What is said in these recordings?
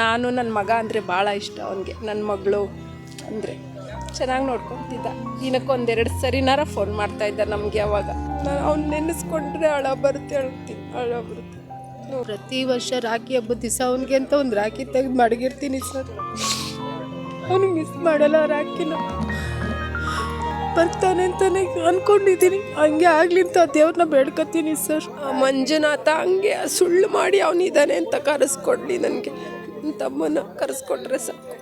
ನಾನು ನನ್ನ ಮಗ ಅಂದರೆ ಭಾಳ ಇಷ್ಟ ಅವನಿಗೆ ನನ್ನ ಮಗಳು ಅಂದರೆ. ಚೆನ್ನಾಗಿ ನೋಡ್ಕೊತಿದ್ದ. ದಿನಕ್ಕೊಂದೆರಡು ಸರಿನಾರ ಫೋನ್ ಮಾಡ್ತಾ ಇದ್ದ ನಮಗೆ ಅವಾಗ. ನಾನು ಅವ್ನು ನೆನೆಸ್ಕೊಂಡ್ರೆ ಅಳ ಬರುತ್ತೆ ಅಳ್ತೀನಿ ಅಳ ಬರುತ್ತೆ. ಪ್ರತಿ ವರ್ಷ ರಾಖಿ ಹಬ್ಬದ ದಿವಸ ಅವನಿಗೆ ಅಂತ ಒಂದು ರಾಖಿ ತೆಗೆದು ಮಡಗಿರ್ತೀನಿ ಸರ್. ಅವನು ಮಿಸ್ ಮಾಡಲ್ಲ ರಾಖಿನ. ಬರ್ತಾನೆ ಅಂತಾನೆ ಅನ್ಕೊಂಡಿದ್ದೀನಿ ಹಂಗೆ ಆಗಲಿ ಅಂತ ದೇವ್ರನ್ನ ಬೇಡ್ಕೊತೀನಿ ಸರ್. ಆ ಮಂಜುನಾಥ ಹಂಗೆ ಸುಳ್ಳು ಮಾಡಿ ಅವನಿದ್ದಾನೆ ಅಂತ ಕರೆಸ್ಕೊಡ್ಲಿ ನನಗೆ. ನನ್ನ ತಮ್ಮನ ಕರೆಸ್ಕೊಟ್ರೆ ಸಾಕು.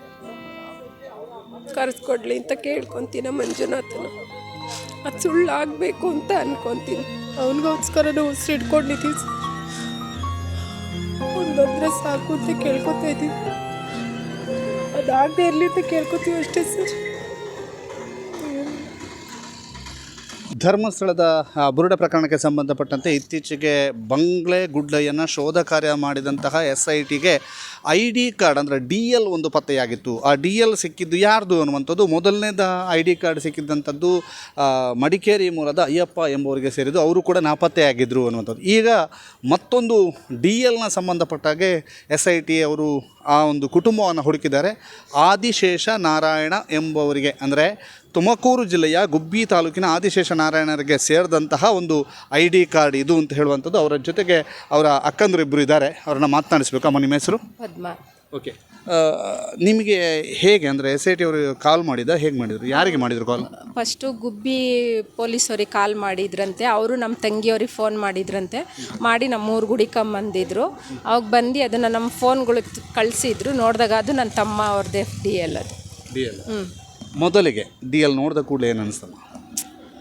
ಕರೆಸ್ಕೊಡ್ಲಿ ಅಂತ ಕೇಳ್ಕೊತೀನ ಮಂಜುನಾಥನ. ಅದು ಸುಳ್ಳು ಆಗಬೇಕು ಅಂತ ಅನ್ಕೊತೀನಿ. ಅವನಿಗೋಸ್ಕರನೇ ನಾವು ಇಟ್ಕೊಂಡಿದ್ದೀವಿ ಸರ್. ಅವ್ನು ಬಂದರೆ ಸಾಕು ಅಂತ ಕೇಳ್ಕೊತಾ ಇದ್ದೀವಿ ಅದಾಗದೆ ಇರಲಿ ಅಂತ ಕೇಳ್ಕೊತೀವಿ ಅಷ್ಟೇ ಸರ್. ಧರ್ಮಸ್ಥಳದ ಬುರುಡ ಪ್ರಕರಣಕ್ಕೆ ಸಂಬಂಧಪಟ್ಟಂತೆ ಇತ್ತೀಚೆಗೆ ಬಂಗ್ಲೆ ಗುಡ್ಲಯ್ಯನ ಶೋಧ ಕಾರ್ಯ ಮಾಡಿದಂತಹ ಎಸ್ ಐ ಟಿಗೆ ಐ ಡಿ ಕಾರ್ಡ್, ಅಂದರೆ ಡಿ ಎಲ್ ಒಂದು ಪತ್ತೆಯಾಗಿತ್ತು. ಆ ಡಿ ಎಲ್ ಸಿಕ್ಕಿದ್ದು ಯಾರ್ದು ಅನ್ನುವಂಥದ್ದು ಮೊದಲನೇದ ಐ ಡಿ ಕಾರ್ಡ್ ಸಿಕ್ಕಿದ್ದಂಥದ್ದು ಮಡಿಕೇರಿ ಮೂಲದ ಅಯ್ಯಪ್ಪ ಎಂಬುವರಿಗೆ ಸೇರಿದ್ದು ಅವರು ಕೂಡ ನಾಪತ್ತೆಯಾಗಿದ್ದರು ಅನ್ನುವಂಥದ್ದು. ಈಗ ಮತ್ತೊಂದು ಡಿ ಎಲ್ನ ಸಂಬಂಧಪಟ್ಟಾಗೆ ಎಸ್ ಐ ಟಿ ಅವರು ಆ ಒಂದು ಕುಟುಂಬವನ್ನು ಹುಡುಕಿದ್ದಾರೆ. ಆದಿಶೇಷ ನಾರಾಯಣ ಎಂಬುವರಿಗೆ, ಅಂದರೆ ತುಮಕೂರು ಜಿಲ್ಲೆಯ ಗುಬ್ಬಿ ತಾಲೂಕಿನ ಆದಿಶೇಷ ನಾರಾಯಣರಿಗೆ ಸೇರಿದಂತಹ ಒಂದು ಐ ಡಿ ಕಾರ್ಡ್ ಇದು ಅಂತ ಹೇಳುವಂಥದ್ದು ಅವರ ಜೊತೆಗೆ ಅವರ ಅಕ್ಕಂದರು ಇಬ್ಬರು ಇದ್ದಾರೆ. ಅವ್ರನ್ನ ಮಾತನಾಡಿಸ್ಬೇಕು. ಅಮ್ಮ ನಿಮ್ಮ ಹೆಸರು? ಪದ್ಮ. ಓಕೆ ನಿಮಗೆ ಹೇಗೆ ಅಂದರೆ ಎಸ್ ಐ ಟಿ ಅವರು ಕಾಲ್ ಮಾಡಿದ ಹೇಗೆ ಮಾಡಿದರು? ಯಾರಿಗೆ ಮಾಡಿದರು ಕಾಲ್ ಫಸ್ಟು ಗುಬ್ಬಿ ಪೊಲೀಸವ್ರಿಗೆ ಕಾಲ್ ಮಾಡಿದ್ರಂತೆ. ಅವರು ನಮ್ಮ ತಂಗಿಯವ್ರಿಗೆ ಫೋನ್ ಮಾಡಿದ್ರಂತೆ. ಮಾಡಿ ನಮ್ಮ ಊರು ಗುಡಿಕೊಂಬಂದಿದ್ರು ಅವಾಗ ಬಂದು ಅದನ್ನು ನಮ್ಮ ಫೋನ್ಗಳಿಗೆ ಕಳಿಸಿದ್ರು. ನೋಡಿದಾಗ ಅದು ನನ್ನ ತಮ್ಮ ಅವ್ರದ್ದೇ ಡಿ ಎಲ್ ಅದು. ಡಿ ಎಲ್ ಮೊದಲಿಗೆ ಡಿ ಎಲ್ ನೋಡಿದ ಕೂಡಲೇ ಏನು ಅನಿಸ್ತಲ್ಲ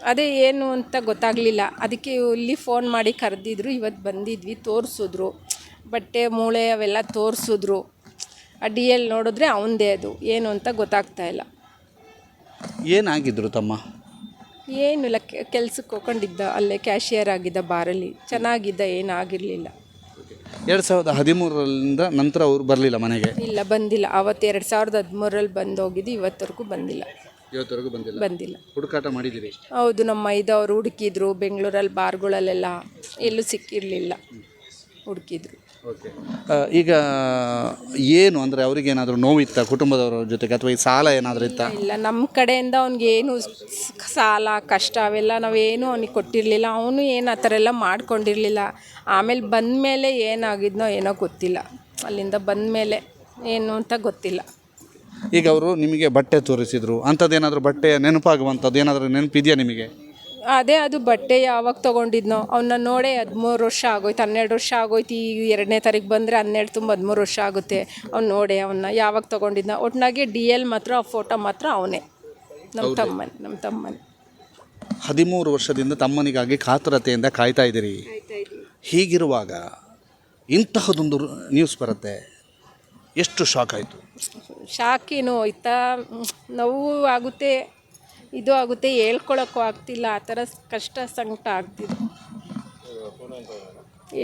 ಅದೇ ಏನು ಅಂತ ಗೊತ್ತಾಗಲಿಲ್ಲ. ಅದಕ್ಕೆ ಇಲ್ಲಿ ಫೋನ್ ಮಾಡಿ ಕರೆದಿದ್ರು ಇವತ್ತು ಬಂದಿದ್ವಿ ತೋರಿಸಿದ್ರು. ಬಟ್ಟೆ ಮೂಳೆ ಅವೆಲ್ಲ ತೋರಿಸಿದ್ರು. ಆ ಡಿ ಎಲ್ ನೋಡಿದ್ರೆ ಅವನದೇ ಅದು. ಏನು ಅಂತ ಗೊತ್ತಾಗ್ತಾ ಇಲ್ಲ. ಏನಾಗಿದ್ರು ತಮ್ಮ? ಏನಿಲ್ಲ ಕೆಲ್ಸಕ್ಕೆ ಹೋಗ್ಕೊಂಡಿದ್ದ ಅಲ್ಲೇ ಕ್ಯಾಶಿಯರ್ ಆಗಿದ್ದ ಬಾರಲ್ಲಿ. ಚೆನ್ನಾಗಿದ್ದ ಏನಾಗಿರಲಿಲ್ಲ. ಎರಡು ಸಾವಿರದ ಹದಿಮೂರರಿಂದ ನಂತರ ಅವರು ಬರಲಿಲ್ಲ ಮನೆಗೆ? ಇಲ್ಲ ಬಂದಿಲ್ಲ. ಅವತ್ತು ಎರಡು ಸಾವಿರದ ಹದಿಮೂರಲ್ಲಿ ಬಂದು ಹೋಗಿದ್ದು ಇವತ್ತವರೆಗೂ ಬಂದಿಲ್ಲ. ಬಂದಿಲ್ಲ? ಬಂದಿಲ್ಲ. ಹುಡುಕಾಟ ಮಾಡಿದ್ದೀರಿ? ಹೌದು ನಮ್ಮ ಐದವರು ಹುಡುಕಿದ್ರು ಬೆಂಗಳೂರಲ್ಲಿ ಬಾರ್ಗಳಲ್ಲೆಲ್ಲ ಎಲ್ಲೂ ಸಿಕ್ಕಿರಲಿಲ್ಲ. ಹುಡುಕಿದ್ರು. ಈಗ ಏನು ಅಂದರೆ ಏನಾದರೂ ನೋವಿತ್ತ ಕುಟುಂಬದವರ ಜೊತೆಗೆ ಅಥವಾ ಈ ಸಾಲ ಏನಾದರೂ ಇತ್ತಾ? ಇಲ್ಲ ನಮ್ಮ ಕಡೆಯಿಂದ ಅವ್ನಿಗೆ ಏನು ಸಾಲ ಕಷ್ಟ ಅವೆಲ್ಲ ನಾವೇನು ಅವ್ನಿಗೆ ಕೊಟ್ಟಿರಲಿಲ್ಲ. ಅವನು ಏನು ಆ ಥರ ಎಲ್ಲ ಮಾಡ್ಕೊಂಡಿರಲಿಲ್ಲ. ಆಮೇಲೆ ಬಂದ ಮೇಲೆ ಏನಾಗಿದ್ನೋ ಏನೋ ಗೊತ್ತಿಲ್ಲ. ಅಲ್ಲಿಂದ ಬಂದ ಮೇಲೆ ಏನು ಅಂತ ಗೊತ್ತಿಲ್ಲ. ಈಗ ಅವರು ನಿಮಗೆ ಬಟ್ಟೆ ತೋರಿಸಿದ್ರು. ಅಂಥದ್ದೇನಾದರೂ ಬಟ್ಟೆ ನೆನಪಾಗುವಂಥದ್ದು? ಏನಾದರೂ ನೆನಪಿದೆಯಾ ನಿಮಗೆ? ಅದೇ ಅದು ಬಟ್ಟೆ ಯಾವಾಗ ತೊಗೊಂಡಿದ್ನೋ ಅವನ್ನ ನೋಡೇ ಹದಿಮೂರು ವರ್ಷ ಆಗೋಯ್ತು ಹನ್ನೆರಡು ವರ್ಷ ಆಗೋಯ್ತು ಈ ಎರಡನೇ ತಾರೀಕು ಬಂದರೆ ಹನ್ನೆರಡು ತುಂಬ ಹದಿಮೂರು ವರ್ಷ ಆಗುತ್ತೆ ಅವ್ನು ನೋಡೆ ಅವನ್ನ ಯಾವಾಗ ತೊಗೊಂಡಿದ್ನ. ಒಟ್ಟಿನಾಗೆ ಡಿ ಎಲ್ ಮಾತ್ರ ಆ ಫೋಟೋ ಮಾತ್ರ ಅವನೇ ನಮ್ಮ ತಮ್ಮನ ನಮ್ಮ ತಮ್ಮನೆ. ಹದಿಮೂರು ವರ್ಷದಿಂದ ತಮ್ಮನಿಗಾಗಿ ಕಾತುರತೆಯಿಂದ ಕಾಯ್ತಾ ಇದ್ದೀರಿ. ಹೀಗಿರುವಾಗ ಇಂತಹದೊಂದು ನ್ಯೂಸ್ ಬರುತ್ತೆ. ಎಷ್ಟು ಶಾಕ್ ಆಯಿತು? ಶಾಕ್ ಏನು ಮ್, ನೋವು ಆಗುತ್ತೆ. ಇದು ಆಗುತ್ತೆ ಹೇಳ್ಕೊಳಕ್ಕೂ ಆಗ್ತಿಲ್ಲ ಆ ಥರ ಕಷ್ಟ ಸಂಕಟ ಆಗ್ತಿದೆ.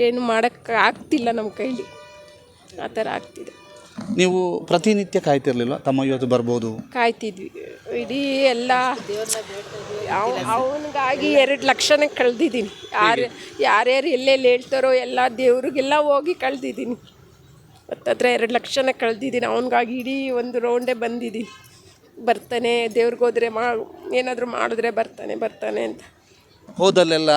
ಏನು ಮಾಡೋಕ್ಕೆ ಆಗ್ತಿಲ್ಲ ನಮ್ಮ ಕೈಲಿ. ಆ ಥರ ಆಗ್ತಿದೆ. ನೀವು ಪ್ರತಿನಿತ್ಯ ಕಾಯ್ತಿರ್ಲಿಲ್ಲ? ತಮ್ಮ ಇವತ್ತು ಬರ್ಬೋದು? ಕಾಯ್ತಿದ್ವಿ. ಇಡೀ ಎಲ್ಲ ಅವನಿಗಾಗಿ ಎರಡು ಲಕ್ಷನೇ ಕಳೆದಿದ್ದೀನಿ. ಯಾರು ಯಾರ್ಯಾರು ಎಲ್ಲೆಲ್ಲಿ ಹೇಳ್ತಾರೋ ಎಲ್ಲ ದೇವ್ರಿಗೆಲ್ಲ ಹೋಗಿ ಕಳೆದಿದ್ದೀನಿ. ಮತ್ತತ್ರ ಎರಡು ಲಕ್ಷನೇ ಕಳೆದಿದ್ದೀನಿ. ಅವನಿಗಾಗಿ ಇಡೀ ಒಂದು ರೌಂಡೇ ಬಂದಿದ್ದೀನಿ. ಬರ್ತಾನೆ ದೇವ್ರಿಗೆ ಹೋದ್ರೆ ಮಾ ಏನಾದರೂ ಮಾಡಿದ್ರೆ ಬರ್ತಾನೆ ಬರ್ತಾನೆ ಅಂತ. ಹೋದಲ್ಲೆಲ್ಲ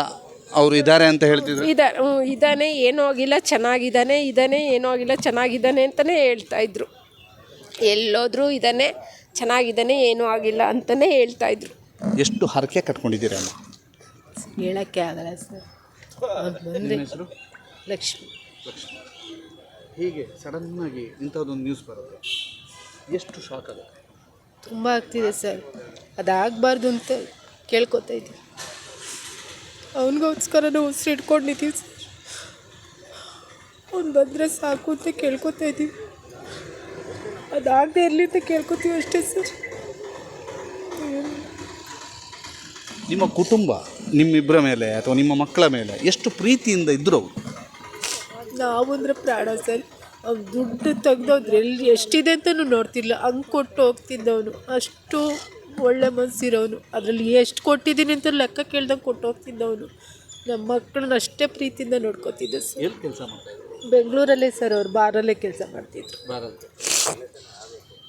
ಅವರು ಇದ್ದಾರೆ ಅಂತ ಹೇಳ್ತಿದ್ರು? ಇದ ಹ್ಞೂ ಇದ್ದಾನೆ ಏನೂ ಆಗಿಲ್ಲ ಚೆನ್ನಾಗಿದ್ದಾನೆ ಇದ್ದಾನೆ ಏನೂ ಆಗಿಲ್ಲ ಚೆನ್ನಾಗಿದ್ದಾನೆ ಅಂತಲೇ ಹೇಳ್ತಾ ಇದ್ರು. ಎಲ್ಲೋದ್ರೂ ಇದ್ದಾನೆ ಚೆನ್ನಾಗಿದ್ದಾನೆ ಏನೂ ಆಗಿಲ್ಲ ಅಂತಲೇ ಹೇಳ್ತಾ ಇದ್ರು. ಎಷ್ಟು ಹರಕೆ ಕಟ್ಕೊಂಡಿದ್ದೀರ ಅಮ್ಮ? ಹೇಳೋಕ್ಕೆ ಆಗಲ್ಲ ಸರ್. ಹೆಸರು? ಲಕ್ಷ್ಮಿ. ಹೀಗೆ ಸಡನ್ನಾಗಿ ಇಂಥದ್ದೊಂದು ನ್ಯೂಸ್ ಬರುತ್ತೆ. ಎಷ್ಟು ಶಾಕ್ ಆಗುತ್ತೆ? ತುಂಬ ಆಗ್ತಿದೆ ಸರ್. ಅದಾಗಬಾರ್ದು ಅಂತ ಕೇಳ್ಕೊತಾ ಇದ್ದೀವಿ ನಾವು ಉಸಿರು ಇಟ್ಕೊಂಡಿದ್ದೀವಿ ಸರ್. ಅವ್ನು ಬಂದರೆ ಸಾಕು ಅಂತ ಕೇಳ್ಕೊತಾ ಇದ್ದೀವಿ. ಅದಾಗದೆ ಇರಲಿ ಅಂತ ಕೇಳ್ಕೊತೀವಿ ಅಷ್ಟೇ ಸರ್. ನಿಮ್ಮ ಕುಟುಂಬ ನಿಮ್ಮಿಬ್ಬರ ಮೇಲೆ ಅಥವಾ ನಿಮ್ಮ ಮಕ್ಕಳ ಮೇಲೆ ಎಷ್ಟು ಪ್ರೀತಿಯಿಂದ ಇದ್ದರು ಅವರು? ನಾವು ಅಂದರೆ ಪ್ರಾಣ ಸರ್. ದುಡ್ಡು ತೆಗ್ದವ್ರು ಎಲ್ಲಿ ಎಷ್ಟಿದೆ ಅಂತಲೂ ನೋಡ್ತಿಲ್ಲ ಹಂಗೆ ಕೊಟ್ಟು ಹೋಗ್ತಿದ್ದವನು. ಅಷ್ಟು ಒಳ್ಳೆ ಮನಸ್ಸಿರೋನು ಅದರಲ್ಲಿ ಎಷ್ಟು ಕೊಟ್ಟಿದ್ದೀನಿ ಅಂತ ಲೆಕ್ಕ ಕೇಳ್ದಂಗೆ ಕೊಟ್ಟು ಹೋಗ್ತಿದ್ದವನು. ನಮ್ಮ ಮಕ್ಕಳನ್ನ ಅಷ್ಟೇ ಪ್ರೀತಿಯಿಂದ ನೋಡ್ಕೊತಿದ್ದೆ ಸರ್. ಎಲ್ಲಿ ಕೆಲಸ ಮಾಡ್ತಾ ಇದ್ರು? ಬೆಂಗಳೂರಲ್ಲೇ ಸರ್ ಅವ್ರು ಬಾರಲ್ಲೇ ಕೆಲಸ ಮಾಡ್ತಿದ್ರು. ಭಾರತ್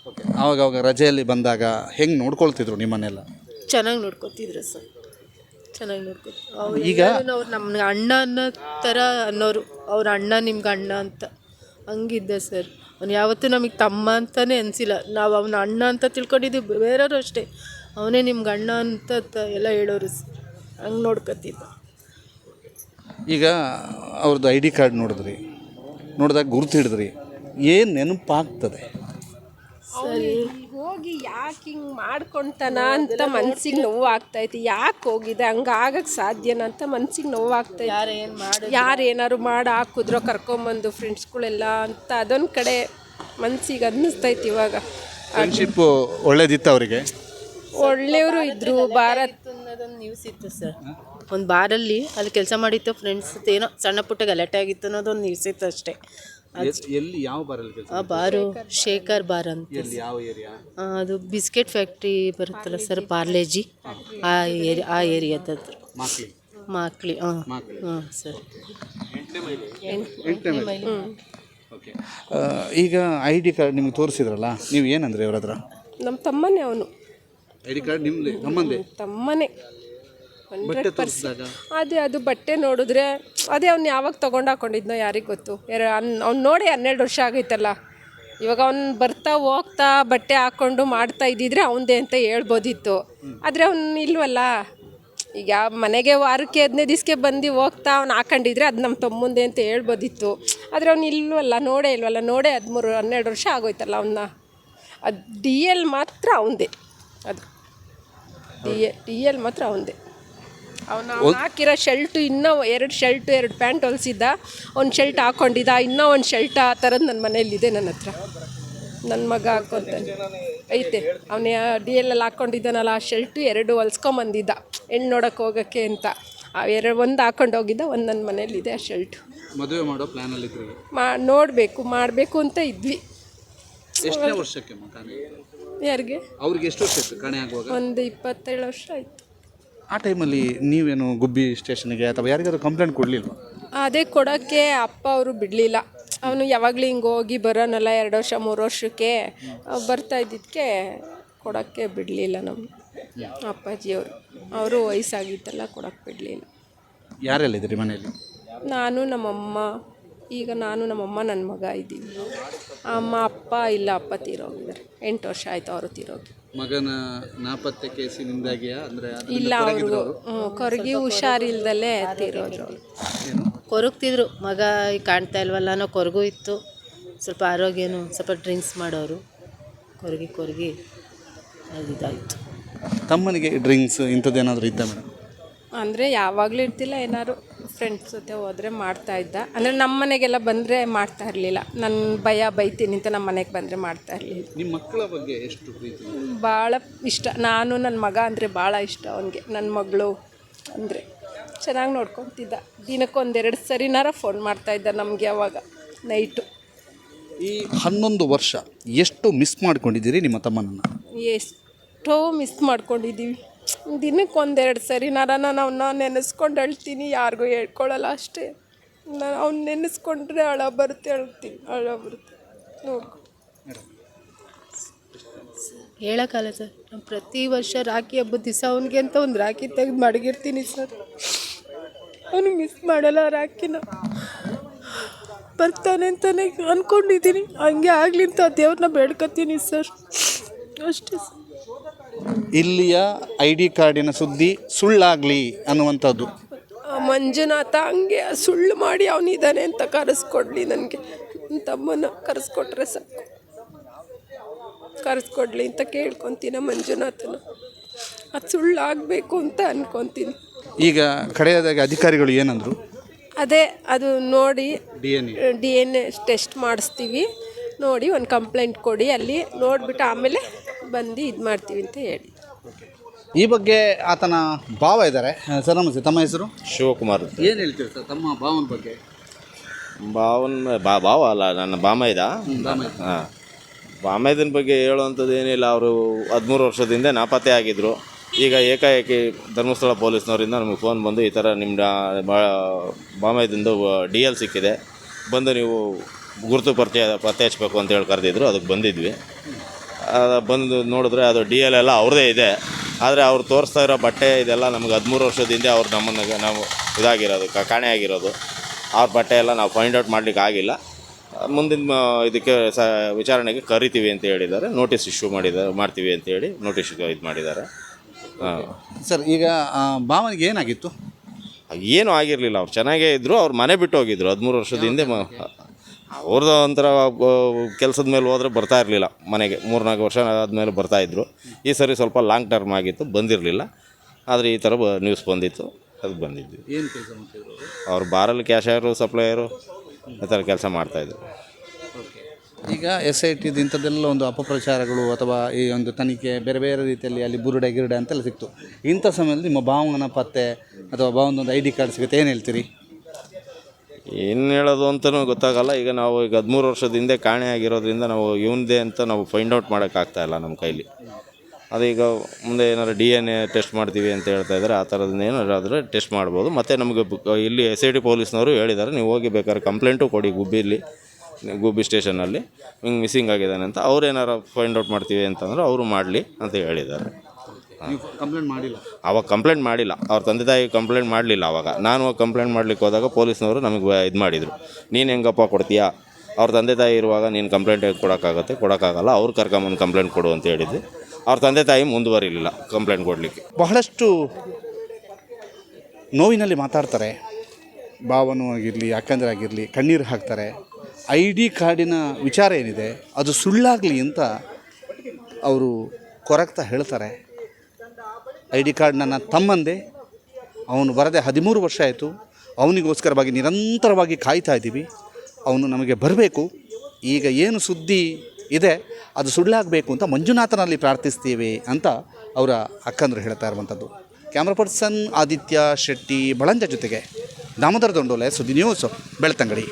ಓಕೆ ಆವಾಗ ಅವಾಗ ರಜೆಯಲ್ಲಿ ಬಂದಾಗ ಹೆಂಗೆ ನೋಡ್ಕೊಳ್ತಿದ್ರು ನಿಮ್ಮನ್ನೆಲ್ಲ ಚೆನ್ನಾಗಿ ನೋಡ್ಕೊತಿದ್ರು ಸರ್. ಚೆನ್ನಾಗಿ ನೋಡ್ಕೊತಿ ಅವ್ರು ಈಗ- ಅವ್ರು ನಮ್ಗೆ ಅಣ್ಣ ಅನ್ನೋ ಥರ ಅನ್ನೋರು. ಅವ್ರ ಅಣ್ಣ ನಿಮ್ಗೆ ಅಣ್ಣ ಅಂತ. ಹಂಗಿದ್ದೆ ಸರ್. ಅವ್ನು ಯಾವತ್ತೂ ನಮಗೆ ತಮ್ಮ ಅಂತಲೇ ಅನಿಸಿಲ್ಲ. ನಾವು ಅವನ ಅಣ್ಣ ಅಂತ ತಿಳ್ಕೊಂಡಿದ್ದೀವಿ. ಬೇರೆಯವರು ಅಷ್ಟೇ. ಅವನೇ ನಿಮ್ಗೆ ಅಣ್ಣ ಅಂತ ಎಲ್ಲ ಹೇಳೋರು ಸರ್. ಹಂಗೆ ನೋಡ್ಕೊತಿದ್ದ ಈಗ ಅವ್ರದ್ದು ಐ ಡಿ ಕಾರ್ಡ್ ನೋಡಿದ್ರಿ. ನೋಡಿದಾಗ ಗುರುತು ಹಿಡಿದ್ರಿ. ಏನು ನೆನಪಾಗ್ತದೆ? ಸರಿ. ಹೋಗಿ ಯಾಕೆ ಹಿಂಗೆ ಮಾಡ್ಕೊಂತಾನ ಅಂತ ಮನ್ಸಿಗೆ ನೋವು ಆಗ್ತೈತಿ ಯಾಕೆ ಹೋಗಿದೆ? ಹಂಗೆ ಆಗಕ್ಕೆ ಸಾಧ್ಯನ ಅಂತ ಮನ್ಸಿಗೆ ನೋವು ಆಗ್ತೈತಿ ಯಾರು ಏನು ಮಾಡಿ ಯಾರು ಏನಾರು ಮಾಡಿ ಹಾಕಿದ್ರೋ ಕರ್ಕೊಂಬಂದು ಫ್ರೆಂಡ್ಸ್ಗಳೆಲ್ಲ ಅಂತ ಅದೊಂದು ಕಡೆ ಮನ್ಸಿಗೆ ಅನ್ನಿಸ್ತೈತಿ ಇವಾಗ. ಫ್ರೆಂಡ್ಶಿಪ್ಪು ಒಳ್ಳೇದಿತ್ತು ಅವರಿಗೆ? ಒಳ್ಳೆಯವರು ಇದ್ರು ಭಾರತ್ ಅನ್ನೋದೊಂದು ನ್ಯೂಸ್ ಇತ್ತು ಸರ್. ಒಂದು ಬಾರಲ್ಲಿ ಅಲ್ಲಿ ಕೆಲಸ ಮಾಡಿತ್ತು ಫ್ರೆಂಡ್ಸ್ ಏನೋ ಸಣ್ಣ ಪುಟ್ಟ ಗಲಾಟೆ ಆಗಿತ್ತು ಅನ್ನೋದೊಂದು ನ್ಯೂಸ್ ಇತ್ತು ಅಷ್ಟೇ. ಎಲ್ಲಿ ಯಾವ ಬಾರಲ್ಲಿ ಕೆಲಸ ಆ ಬಾರು ಶೇಖರ್ ಬಾರ್ ಅಂತ. ಎಲ್ಲಿ ಯಾವ ಏರಿಯಾ ಆ, ಅದು ಬಿಸ್ಕೆಟ್ ಫ್ಯಾಕ್ಟ್ರಿ ಬರುತ್ತಲ್ಲ ಸರ್ ಪಾರ್ಲೇಜಿ. ಆ ಏರಿ ಆ ಏರಿಯಾದದ್ದು. ಮಾಕ್ಲಿ. ಮಾಕ್ಲಿ ಹಾಂ. ಹಾಂ ಸರ್. ಎಂಟನೇ ಮೈಲಿ? ಓಕೆ. ಈಗ ಐ ಡಿ ಕಾರ್ಡ್ ನಿಮ್ಗೆ ತೋರಿಸಿದ್ರಲ್ಲ ನೀವು ಏನಂದ್ರೆ ಅವ್ರ ಹತ್ರ? ನಮ್ಮ ತಮ್ಮನೇ ಅವನು. ಐ ಡಿ ಕಾರ್ಡ್ ನಿಮ್ಮದೇ? ನಮ್ಮಂದೇ ತಮ್ಮನೇ. ಅದೇ ಅದು ಬಟ್ಟೆ ನೋಡಿದ್ರೆ ಅದೇ ಅವ್ನು ಯಾವಾಗ ತೊಗೊಂಡು ಹಾಕೊಂಡಿದ್ನೋ ಯಾರಿಗೆ ಗೊತ್ತು. ಎರ ಅವ್ನು ನೋಡಿ ಹನ್ನೆರಡು ವರ್ಷ ಆಗೈತಲ್ಲ. ಇವಾಗ ಅವ್ನು ಬರ್ತಾ ಹೋಗ್ತಾ ಬಟ್ಟೆ ಹಾಕ್ಕೊಂಡು ಮಾಡ್ತಾ ಇದ್ದಿದ್ರೆ ಅವನದೇ ಅಂತ ಹೇಳ್ಬೋದಿತ್ತು. ಆದರೆ ಅವ್ನು ಇಲ್ವಲ್ಲ. ಈಗ ಮನೆಗೆ ವಾರಕ್ಕೆ ಹದಿನೈದು ದಿವಸಕ್ಕೆ ಬಂದು ಹೋಗ್ತಾ ಅವ್ನು ಹಾಕೊಂಡಿದ್ರೆ ಅದು ನಮ್ಮ ತಮ್ಮಂದೆ ಅಂತ ಹೇಳ್ಬೋದಿತ್ತು. ಆದರೆ ಅವ್ನು ಇಲ್ವಲ್ಲ ನೋಡೇ ಇಲ್ವಲ್ಲ. ನೋಡೇ ಹದಿಮೂರು ಹನ್ನೆರಡು ವರ್ಷ ಆಗೋಯ್ತಲ್ಲ ಅವನ್ನ ಅದು ಡಿ ಎಲ್ ಮಾತ್ರ ಅವಂದೇ ಅದು. ಡಿ ಎ ಡಿ ಎಲ್ ಮಾತ್ರ ಅವನದೇ. ಅವನು ಹಾಕಿರೋ ಶರ್ಟು ಇನ್ನೂ ಎರಡು ಶರ್ಟು ಎರಡು ಪ್ಯಾಂಟ್ ಹೊಲಿಸಿದ್ದ. ಒಂದು ಶರ್ಟ್ ಹಾಕ್ಕೊಂಡಿದ್ದ ಇನ್ನೂ ಒಂದು ಶರ್ಟ್ ಆ ಥರದ್ದು ನನ್ನ ಮನೇಲಿದೆ ನನ್ನ ಹತ್ರ. ನನ್ನ ಮಗ ಹಾಕ್ಕೊಂತಾನೆ ಐತೆ. ಅವನೇ ಡಿ ಎಲ್ ಅಲ್ಲಿ ಹಾಕ್ಕೊಂಡಿದ್ದಾನಲ್ಲ ಆ ಶರ್ಟು ಎರಡು ಹೊಲ್ಸ್ಕೊಂಬಂದಿದ್ದ. ಹೆಣ್ಣು ನೋಡೋಕೆ ಹೋಗೋಕ್ಕೆ ಅಂತ. ಆ ಎರಡು ಒಂದು ಹಾಕ್ಕೊಂಡು ಹೋಗಿದ್ದ ಒಂದು ನನ್ನ ಮನೇಲಿದೆ ಆ ಶರ್ಟು. ಮದುವೆ ಮಾಡೋ ಪ್ಲ್ಯಾನಲ್ಲಿ ಮಾ ನೋಡಬೇಕು ಮಾಡಬೇಕು ಅಂತ ಇದ್ವಿ. ಎಷ್ಟು ವರ್ಷಕ್ಕೆ ಯಾರಿಗೆ? ಅವ್ರಿಗೆ ಎಷ್ಟು ವರ್ಷ ಕಾಣೆ ಆಗುವಾಗ? ಒಂದು ಇಪ್ಪತ್ತೇಳು ವರ್ಷ ಆಯಿತು. ಆ ಟೈಮಲ್ಲಿ ನೀವೇನು ಗುಬ್ಬಿ ಸ್ಟೇಷನ್ಗೆ ಅಥವಾ ಯಾರಿಗಾದ್ರೂ ಕಂಪ್ಲೇಂಟ್ ಕೊಡಲಿಲ್ಲ ಅದೇ ಕೊಡೋಕ್ಕೆ ಅಪ್ಪ ಅವರು ಬಿಡಲಿಲ್ಲ. ಅವನು ಯಾವಾಗಲೂ ಹಿಂಗೆ ಹೋಗಿ ಬರೋನಲ್ಲ ಎರಡು ವರ್ಷ ಮೂರು ವರ್ಷಕ್ಕೆ ಬರ್ತಾ ಇದ್ದಿದ್ದಕ್ಕೆ ಕೊಡೋಕ್ಕೆ ಬಿಡಲಿಲ್ಲ ನಮ್ಮ ಅಪ್ಪಾಜಿಯವರು. ಅವರು ವಯಸ್ಸಾಗಿತ್ತಲ್ಲ ಕೊಡೋಕ್ಕೆ ಬಿಡಲಿಲ್ಲ. ಯಾರೆಲ್ಲಿದ್ದೀರಿ ಮನೆಯಲ್ಲಿ? ನಾನು ನಮ್ಮಮ್ಮ. ಈಗ ನಾನು ನಮ್ಮಮ್ಮ ನನ್ನ ಮಗ ಇದ್ದೀನಿ. ಅಮ್ಮ ಅಪ್ಪ ಇಲ್ಲ ಅಪ್ಪ ತೀರೋಗಿದ್ದಾರೆ. ಎಂಟು ವರ್ಷ ಆಯಿತು ಅವರು ತೀರೋಗಿ. ಮಗನ ನಾಪತ್ತೆ ಕೇಸಿನಿಂದಾಗಿಯಾ? ಅಂದ್ರೆ ಇಲ್ಲ ಅವರು ಕೊರಗಿ ಹುಷಾರಿಲ್ದಲ್ಲೇ ತೀರೋದ್ರು ಕೊರಗ್ತಿದ್ರು. ಮಗ ಈಗ ಕಾಣ್ತಾ ಇಲ್ವಲ್ಲ ಅನ್ನೋ ಕೊರಗು ಇತ್ತು. ಸ್ವಲ್ಪ ಆರೋಗ್ಯನೂ ಸ್ವಲ್ಪ ಡ್ರಿಂಕ್ಸ್ ಮಾಡೋರು. ಕೊರಗಿ ಕೊರಗಿ ಅದು ಇದಾಯಿತು. ತಮ್ಮನಿಗೆ ಡ್ರಿಂಕ್ಸ್ ಇಂಥದ್ದೇನಾದರೂ ಇದ್ದ ಮೇಡಮ್? ಅಂದರೆ ಯಾವಾಗಲೂ ಇರ್ತಿಲ್ಲ ಏನಾದ್ರು. ಫ್ರೆಂಡ್ಸ್ ಜೊತೆ ಹೋದರೆ ಮಾಡ್ತಾ ಇದ್ದ. ಅಂದರೆ ನಮ್ಮ ಮನೆಗೆಲ್ಲ ಬಂದರೆ ಮಾಡ್ತಾ ಇರಲಿಲ್ಲ. ನನ್ನ ಭಯ ಬೈತೀನಿ ಅಂತ ನಮ್ಮ ಮನೆಗೆ ಬಂದರೆ ಮಾಡ್ತಾ ಇರಲಿಲ್ಲ. ನಿಮ್ಮ ಮಕ್ಕಳ ಬಗ್ಗೆ ಎಷ್ಟು ಪ್ರೀತಿ? ಭಾಳ ಇಷ್ಟ. ನಾನು ನನ್ನ ಮಗ ಅಂದರೆ ಭಾಳ ಇಷ್ಟ ಅವನಿಗೆ. ನನ್ನ ಮಗಳು ಅಂದರೆ ಚೆನ್ನಾಗಿ ನೋಡ್ಕೊತಿದ್ದ. ದಿನಕ್ಕೊಂದೆರಡು ಸರಿನಾರ ಫೋನ್ ಮಾಡ್ತಾ ಇದ್ದ ನಮಗೆ ಅವಾಗ ನೈಟು ಈ ಹನ್ನೊಂದು ವರ್ಷ ಎಷ್ಟು ಮಿಸ್ ಮಾಡ್ಕೊಂಡಿದ್ದೀರಿ ನಿಮ್ಮ ತಮ್ಮನನ್ನು? ಎಷ್ಟೋ ಮಿಸ್ ಮಾಡ್ಕೊಂಡಿದ್ದೀವಿ. ದಿನಕ್ಕೆ ಒಂದೆರಡು ಸರಿ ನಾನು ನಾನು ಅವನ್ನ ನೆನೆಸ್ಕೊಂಡು ಅಳ್ತೀನಿ ಯಾರಿಗೂ ಹೇಳ್ಕೊಳ್ಳಲ್ಲ ಅಷ್ಟೇ. ನಾನು ಅವ್ನು ನೆನೆಸ್ಕೊಂಡ್ರೆ ಅಳ ಬರುತ್ತೆ ಅಳ್ತೀನಿ ಅಳ ಬರುತ್ತೆ. ನೋಡ್ಕೊ. ಹೇಳೋಕ್ಕಲ್ಲ ಸರ್. ನಾನು ಪ್ರತಿ ವರ್ಷ ರಾಖಿ ಹಬ್ಬದ ದಿವಸ ಅವನಿಗೆ ಅಂತ ಒಂದು ರಾಖಿ ತೆಗೆದು ಮಡಗಿರ್ತೀನಿ ಸರ್. ಅವನು ಮಿಸ್ ಮಾಡಲ್ಲ ರಾಖಿನ. ಬರ್ತಾನೆ ಅಂತಾನೆ ಅಂದ್ಕೊಂಡಿದ್ದೀನಿ ಹಂಗೆ ಆಗಲಿ ಅಂತ ದೇವ್ರನ್ನ ಬೇಡ್ಕೊತೀನಿ ಸರ್. ಅಷ್ಟೇ ಸರ್. ಇಲ್ಲಿಯ ಐ ಡಿ ಕಾರ್ಡಿನ ಸುದ್ದಿ ಸುಳ್ಳಾಗಲಿ ಅನ್ನುವಂಥದ್ದು. ಆ ಮಂಜುನಾಥ ಹಂಗೆ ಸುಳ್ಳು ಮಾಡಿ ಅವನಿದ್ದಾನೆ ಅಂತ ಕರೆಸ್ಕೊಡ್ಲಿ ನನಗೆ. ನನ್ನ ತಮ್ಮನ ಕರೆಸ್ಕೊಟ್ರೆ ಸಾಕು. ಕರೆಸ್ಕೊಡ್ಲಿ ಅಂತ ಕೇಳ್ಕೊತೀನ ಮಂಜುನಾಥನ. ಅದು ಸುಳ್ಳಾಗಬೇಕು ಅಂತ ಅನ್ಕೊತೀನಿ. ಈಗ ಕಡೆಯದಾಗಿ ಅಧಿಕಾರಿಗಳು ಏನಂದರು? ಅದೇ ಅದು ನೋಡಿ D N D N A test ಮಾಡಿಸ್ತೀವಿ. ನೋಡಿ ಒಂದು ಕಂಪ್ಲೇಂಟ್ ಕೊಡಿ ಅಲ್ಲಿ ನೋಡಿಬಿಟ್ಟು ಆಮೇಲೆ ಬಂದು ಇದು ಮಾಡ್ತೀವಿ ಅಂತ ಹೇಳಿ. ಈ ಬಗ್ಗೆ ಆತನ ಭಾವ ಇದ್ದಾರೆ. ಸರ್ ನಮಸ್ತೆ. ತಮ್ಮ ಹೆಸರು? ಶಿವಕುಮಾರ್ ಏನು ಹೇಳ್ತೀರಿ ಸರ್ ತಮ್ಮ ಭಾವನ ಬಗ್ಗೆ? ಭಾವನ್ ಬಾ ಭಾವ ಅಲ್ಲ ನನ್ನ ಬಾಮೈದ ಹಾಂ. ಬಾಮೈದನ ಬಗ್ಗೆ ಹೇಳುವಂಥದ್ದು ಏನಿಲ್ಲ ಅವರು ಹದಿಮೂರು ವರ್ಷದಿಂದ ನಾಪತ್ತೆ ಆಗಿದ್ದರು ಈಗ ಏಕಾಏಕಿ ಧರ್ಮಸ್ಥಳ ಪೊಲೀಸ್ನವರಿಂದ ನಮಗೆ ಫೋನ್ ಬಂದು ಈ ಥರ ನಿಮ್ಮ ಬಾಮೈದಿಂದ ಡಿ ಎಲ್ ಸಿಕ್ಕಿದೆ. ಬಂದು ನೀವು ಗುರುತು ಪರಿಚಯ ಪತ್ತೆ ಹಚ್ಚಬೇಕು ಅಂತ ಹೇಳಿ ಕರೆದಿದ್ರು ಅದಕ್ಕೆ ಬಂದಿದ್ವಿ. ಬಂದು ನೋಡಿದ್ರೆ ಅದು ಡಿ ಎಲ್ ಎಲ್ಲ ಅವ್ರದ್ದೇ ಇದೆ. ಆದರೆ ಅವ್ರು ತೋರಿಸ್ತಾ ಇರೋ ಬಟ್ಟೆ ಇದೆಲ್ಲ ನಮ್ಗೆ ಹದಿಮೂರು ವರ್ಷದ ಹಿಂದೆ ಅವ್ರು ನಮ್ಮನ್ನು ನಾವು ಇದಾಗಿರೋದು ಕ- ಕಾಣೆ ಆಗಿರೋದು. ಅವ್ರ ಬಟ್ಟೆ ಎಲ್ಲ ನಾವು ಫೈಂಡ್ ಔಟ್ ಮಾಡಲಿಕ್ಕೆ ಆಗಿಲ್ಲ. ಮುಂದಿನ ಇದಕ್ಕೆ ಸ ವಿಚಾರಣೆಗೆ ಕರಿತೀವಿ ಅಂತ ಹೇಳಿದ್ದಾರೆ. ನೋಟಿಸ್ ಇಶ್ಯೂ ಮಾಡಿದ್ದಾರೆ ಮಾಡ್ತೀವಿ ಅಂತ ಹೇಳಿ ನೋಟಿಸ್ ಇದು ಮಾಡಿದ್ದಾರೆ. ಸರ್ ಈಗ ಭಾವನೆಗೆ ಏನಾಗಿತ್ತು? ಏನೂ ಆಗಿರಲಿಲ್ಲ. ಅವ್ರು ಚೆನ್ನಾಗೇ ಇದ್ದರು ಅವ್ರು ಮನೆ ಬಿಟ್ಟು ಹೋಗಿದ್ರು. ಹದಿಮೂರು ವರ್ಷದ ಹಿಂದೆ ಮ ಅವ್ರದ್ದು ಒಂಥರ ಕೆಲಸದ ಮೇಲೆ ಹೋದ್ರೆ ಬರ್ತಾ ಇರಲಿಲ್ಲ. ಮನೆಗೆ ಮೂರ್ನಾಲ್ಕು ವರ್ಷ ಆದಮೇಲೆ ಬರ್ತಾಯಿದ್ರು ಈ ಸರಿ ಸ್ವಲ್ಪ ಲಾಂಗ್ ಟರ್ಮ್ ಆಗಿತ್ತು ಬಂದಿರಲಿಲ್ಲ. ಆದರೆ ಈ ಥರ ಬ ನ್ಯೂಸ್ ಬಂದಿತ್ತು ಅದು ಬಂದಿದ್ವಿ ಏನು ಕೆಲಸ ಮಾಡ್ತಿದ್ರು ಅವ್ರು? ಬಾರಲ್ಲಿ ಕ್ಯಾಶರು ಸಪ್ಲೈಯರು ಈ ಥರ ಕೆಲಸ ಮಾಡ್ತಾಯಿದ್ರು ಈಗ ಎಸ್ ಐ ಟಿದು ಇಂಥದ್ದೆಲ್ಲ ಒಂದು ಅಪಪ್ರಚಾರಗಳು ಅಥವಾ ಈ ಒಂದು ತನಿಖೆ ಬೇರೆ ಬೇರೆ ರೀತಿಯಲ್ಲಿ ಅಲ್ಲಿ ಬುರುಡೆ ಗಿರುಡೆ ಅಂತೆಲ್ಲ ಸಿಕ್ತು. ಇಂಥ ಸಮಯದಲ್ಲಿ ನಿಮ್ಮ ಭಾವನ ಪತ್ತೆ ಅಥವಾ ಭಾವನೊಂದು ಐ ಡಿ ಕಾರ್ಡ್ ಸಿಗುತ್ತೆ ಏನು ಹೇಳ್ತೀರಿ? ಏನು ಹೇಳೋದು ಅಂತಲೂ ಗೊತ್ತಾಗಲ್ಲ. ಈಗ ನಾವು ಈಗ ಹದಿಮೂರು ವರ್ಷದ ಹಿಂದೆ ಕಾಣೆ ಆಗಿರೋದ್ರಿಂದ ನಾವು ಇವನದೇ ಅಂತ ನಾವು ಫೈಂಡ್ ಔಟ್ ಮಾಡೋಕ್ಕಾಗ್ತಾಯಿಲ್ಲ ನಮ್ಮ ಕೈಲಿ. ಅದೀಗ ಮುಂದೆ ಏನಾದ್ರು ಡಿ ಎನ್ ಎ ಟೆಸ್ಟ್ ಮಾಡ್ತೀವಿ ಅಂತ ಹೇಳ್ತಾ ಇದ್ದಾರೆ ಆ ಥರದ್ದು ಏನಾದ್ರು ಟೆಸ್ಟ್ ಮಾಡ್ಬೋದು. ಮತ್ತು ನಮಗೆ ಇಲ್ಲಿ ಎಸ್ ಐ ಡಿ ಪೊಲೀಸ್ನವರು ಹೇಳಿದ್ದಾರೆ ನೀವು ಹೋಗಿ ಬೇಕಾದ್ರೆ ಕಂಪ್ಲೇಂಟು ಕೊಡಿ ಗುಬ್ಬಿಲಿ, ಗುಬ್ಬಿ ಸ್ಟೇಷನಲ್ಲಿ ಹಿಂಗೆ ಮಿಸ್ಸಿಂಗ್ ಆಗಿದ್ದಾನೆ ಅಂತ ಅವ್ರು ಏನಾರು ಫೈಂಡ್ ಔಟ್ ಮಾಡ್ತೀವಿ ಅಂತಂದ್ರೆ ಅವರು ಮಾಡಲಿ ಅಂತ ಹೇಳಿದ್ದಾರೆ ಕಂಪ್ಲೇಂಟ್ ಮಾಡಿಲ್ಲ? ಅವಾಗ ಕಂಪ್ಲೇಂಟ್ ಮಾಡಿಲ್ಲ. ಅವ್ರ ತಂದೆ ತಾಯಿ ಕಂಪ್ಲೇಂಟ್ ಮಾಡಲಿಲ್ಲ ಅವಾಗ. ನಾನು ಕಂಪ್ಲೇಂಟ್ ಮಾಡ್ಲಿಕ್ಕೆ ಹೋದಾಗ ಪೊಲೀಸ್ನವರು ನಮಗೆ ಇದು ಮಾಡಿದರು. ನೀನು ಹೆಂಗಪ್ಪ ಕೊಡ್ತೀಯಾ? ಅವ್ರ ತಂದೆ ತಾಯಿ ಇರುವಾಗ ನೀನು ಕಂಪ್ಲೇಂಟ್ ಕೊಡೋಕ್ಕಾಗತ್ತೆ? ಕೊಡೋಕ್ಕಾಗಲ್ಲ. ಅವ್ರು ಕರ್ಕೊಂಬಂದು ಕಂಪ್ಲೇಂಟ್ ಕೊಡು ಅಂತ ಹೇಳಿದ್ವಿ. ಅವ್ರ ತಂದೆ ತಾಯಿ ಮುಂದುವರಿಲಿಲ್ಲ ಕಂಪ್ಲೇಂಟ್ ಕೊಡಲಿಕ್ಕೆ. ಬಹಳಷ್ಟು ನೋವಿನಲ್ಲಿ ಮಾತಾಡ್ತಾರೆ. ಭಾವನು ಆಗಿರಲಿ ಯಾಕಂದ್ರೆ ಆಗಿರಲಿ ಕಣ್ಣೀರು ಹಾಕ್ತಾರೆ. ಐ ಡಿ ಕಾರ್ಡಿನ ವಿಚಾರ ಏನಿದೆ ಅದು ಸುಳ್ಳಾಗಲಿ ಅಂತ ಅವರು ಕೊರಗ್ತಾ ಹೇಳ್ತಾರೆ. ಐ ಡಿ ಕಾರ್ಡ್ ನನ್ನ ತಮ್ಮಂದೆ. ಅವನು ಬರದೆ ಹದಿಮೂರು ವರ್ಷ ಆಯಿತು. ಅವನಿಗೋಸ್ಕರವಾಗಿ ನಿರಂತರವಾಗಿ ಕಾಯ್ತಾ ಇದ್ದೀವಿ. ಅವನು ನಮಗೆ ಬರಬೇಕು. ಈಗ ಏನು ಸುದ್ದಿ ಇದೆ, ಅದು ಸುಳ್ಳಾಗಬೇಕು ಅಂತ ಮಂಜುನಾಥನಲ್ಲಿ ಪ್ರಾರ್ಥಿಸ್ತೀವಿ ಅಂತ ಅವರ ಅಕ್ಕಂದರು ಹೇಳ್ತಾ ಇರುವಂಥದ್ದು. ಕ್ಯಾಮ್ರಾ ಪರ್ಸನ್ ಆದಿತ್ಯ ಶೆಟ್ಟಿ, ಬಳಂಜ ಜೊತೆಗೆ ದಾಮೋದರ ದೊಂಡೋಲೆ, ಸುದ್ದಿ ನ್ಯೂಸ್ ಬೆಳ್ತಂಗಡಿ.